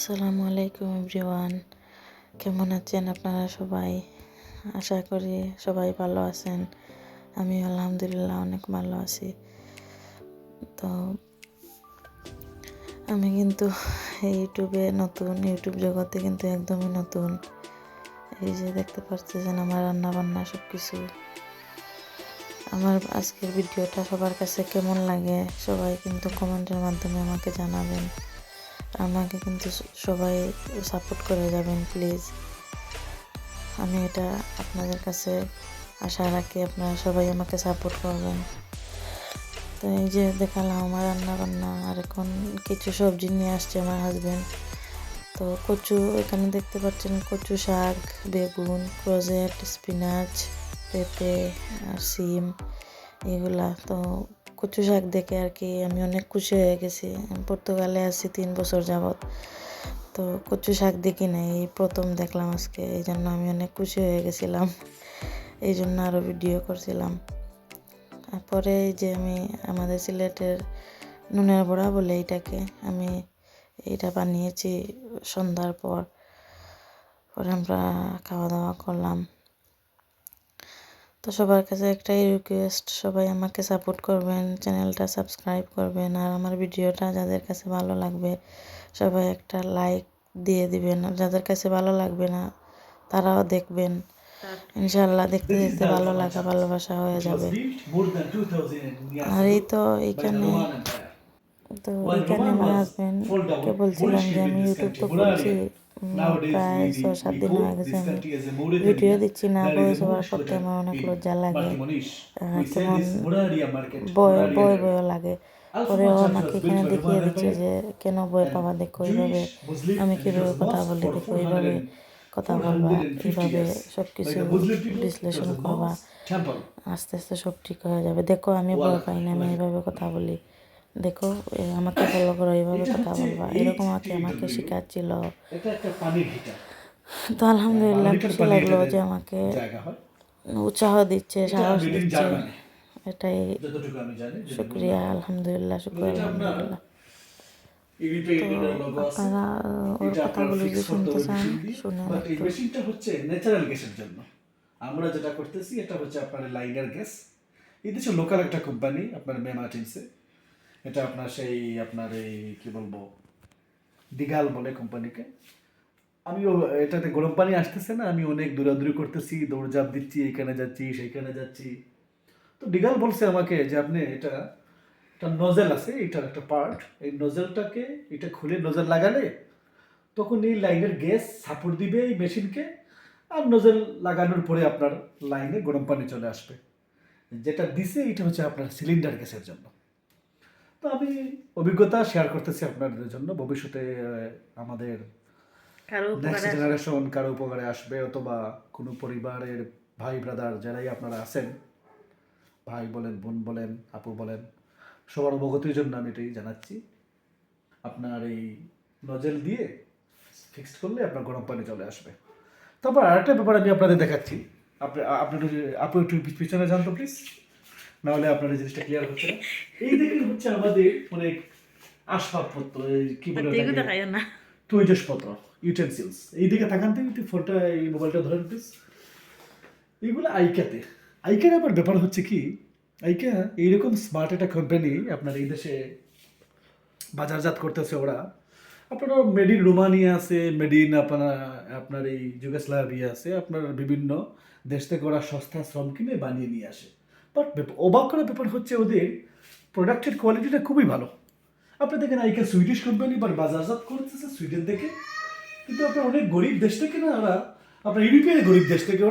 আসসালামু আলাইকুম এভরিওয়ান। কেমন আছেন আপনারা সবাই? আশা করি সবাই ভালো আছেন। আমি আলহামদুলিল্লাহ অনেক ভালো আছি। তো আমি কিন্তু ইউটিউবে নতুন, ইউটিউব জগতে কিন্তু একদমই নতুন। এই যে দেখতে পাচ্ছেন আমার রান্না বান্না সব কিছু আমার আজকের ভিডিওটা সবার কাছে কেমন লাগে সবাই কিন্তু কমেন্টের মাধ্যমে আমাকে জানাবেন। আমাকে কিন্তু সবাই সাপোর্ট করে যাবেন প্লিজ আমি এটা আপনাদের কাছে আশা রাখি আপনারা সবাই আমাকে সাপোর্ট করবেন। তো এই যে দেখালাম আমার রান্না বান্না আর এখন কিছু সবজি নিয়ে আসছে আমার হাজব্যান্ড তো কচু, এখানে দেখতে পাচ্ছেন কচু শাক, বেগুন ক্রোজেট স্পিনাচ পেঁপে আর সিম, এগুলা। তো কচু শাক দেখে আর কি আমি অনেক খুশি হয়ে গেছি। আমি পর্তুগালে আছি তিন বছর যাবৎ। তো কচু শাক দেখি নাই, এই প্রথম দেখলাম আজকে, এই জন্য আমি অনেক খুশি হয়ে গেছিলাম। এই জন্য আরও ভিডিও করছিলাম। তারপরে এই যে আমি আমাদের সিলেটের নুনের বড়া বলে এইটাকে আমি এইটা বানিয়েছি সন্ধ্যার পর। পরে আমরা খাওয়া দাওয়া করলাম। তো সবার কাছে একটাই রিকোয়েস্ট সবাই আমাকে সাপোর্ট করবেন চ্যানেলটা সাবস্ক্রাইব করবেন, আর আমার ভিডিওটা যাদের কাছে ভালো লাগবে, সবাই একটা লাইক দিয়ে দিবেন। আর যাদের কাছে ভালো লাগবে না, তারাও দেখবেন। ইনশাল্লাহ দেখতে দেখতে ভালো লাগা, ভালোবাসা হয়ে যাবে। আর এই তো এইখানে তো এখানে আমার হাজব্যান্ডকে বলছিলাম যে আমি ইউটিউব তো করছি প্রায় ছ সাত দিন হয়ে গেছে আমি ভিডিও দিচ্ছি না বয়স হওয়ার করতে আমার অনেক লজ্জা লাগে কেমন বয় বয় বয় লাগে। পরে ও আমাকে এখানে দেখিয়ে দিচ্ছে যে কেন বই পাওয়া দেখো এইভাবে আমি কীভাবে কথা বলি দেখো এইভাবে কথা বলবা এইভাবে সব কিছু বিশ্লেষণ করবা। আস্তে আস্তে সব ঠিক হয়ে যাবে। দেখো আমি ভয় পাই না আমি এইভাবে কথা বলি। দেখো আমাকে ফলো করো এইভাবে কথা বলবা। এরকম আমাকে আমাকে শেখাচ্ছিল। তো আলহামদুলিল্লাহ খুশি লাগল যে আমাকে উৎসাহ দিচ্ছে সাহস দিচ্ছে। এটাই শুক্রিয়া আলহামদুলিল্লাহ শুক্রিয়া আলহামদুলিল্লাহ। ইউরোপে ইউনিয়নের লোগো আছে আপনারা ওর কথাগুলো যদি শুনতে চান মেশিন দিয়ে শুনেন বাট এই একটু মেশিনটা হচ্ছে ন্যাচারাল গ্যাসের জন্য। আমরা যেটা করতেছি এটা হচ্ছে আপনার লাইনার গ্যাস এই দেশে লোকাল একটা কোম্পানি আপনার মে মার্টিনসে এটা আপনার সেই আপনার এই কি বলব, দিগাল বলে কোম্পানিকে। আমিও এটাতে গরম পানি আসতেছে না, আমি অনেক দৌড়াদৌড়ি করতেছি, দৌড়ঝাঁপ দিচ্ছি এইখানে যাচ্ছি সেইখানে যাচ্ছি। তো ডিগাল বলছে আমাকে যে আপনি এটা একটা নজেল আছে, এটার একটা পার্ট এই নজেলটাকে এটা খুলে নজেল লাগালে তখন এই লাইনের গ্যাস সাপোর্ট দিবে এই মেশিনকে, আর নজেল লাগানোর পরে আপনার লাইনে গরম পানি চলে আসবে। যেটা দিছে, এটা হচ্ছে আপনার সিলিন্ডার গ্যাসের জন্য। তো আমি অভিজ্ঞতা শেয়ার করতেছি আপনাদের জন্য। ভবিষ্যতে আমাদের নেক্সট জেনারেশন কারও উপকারে আসবে অথবা কোনো পরিবারের ভাই ব্রাদার যারাই আপনারা আছেন ভাই বলেন বোন বলেন আপু বলেন সবার অবগতির জন্য আমি এটাই জানাচ্ছি। আপনার এই নজেল দিয়ে ফিক্সড করলে আপনার গরম পানি চলে আসবে। তারপর আরেকটা ব্যাপার আমি আপনাদের দেখাচ্ছি। আপনি আপনি একটু- আপনি একটু পিছনে যান তো প্লিজ নাহলে আপনার জিনিসটা ক্লিয়ার হচ্ছে এই দেখেন হচ্ছে আমাদের অনেক আসবাবপত্র কি বলে না। তৈজসপত্র ইউটেন্সিলস এইদিকে তাকান তো একটু ফোনটা এই মোবাইলটা ধরেন প্লিজ এইগুলো আইকাতে। আইকার আবার ব্যাপার হচ্ছে কি আইকা এইরকম স্মার্ট একটা কোম্পানি আপনার এই দেশে বাজারজাত করতেছে ওরা। আপনার মেড ইন রোমানিয়া আছে মেড ইন আপনার আপনার এই যুগোস্লাভিয়া আছে আপনার বিভিন্ন দেশ থেকে ওরা সস্তা শ্রম কিনে বানিয়ে নিয়ে আসে। বাট অবাক করার ব্যাপার হচ্ছে ওদের প্রোডাক্টের কোয়ালিটিটা খুবই ভালো। আপনি দেখেন আইকে সুইডিশ কোম্পানি বা বাজারজাত করতেছে সুইডেন থেকে। কিন্তু আপনার অনেক গরিব দেশ থেকে না ওরা আপনার ইউরোপিয়ান গরিব দেশ থেকে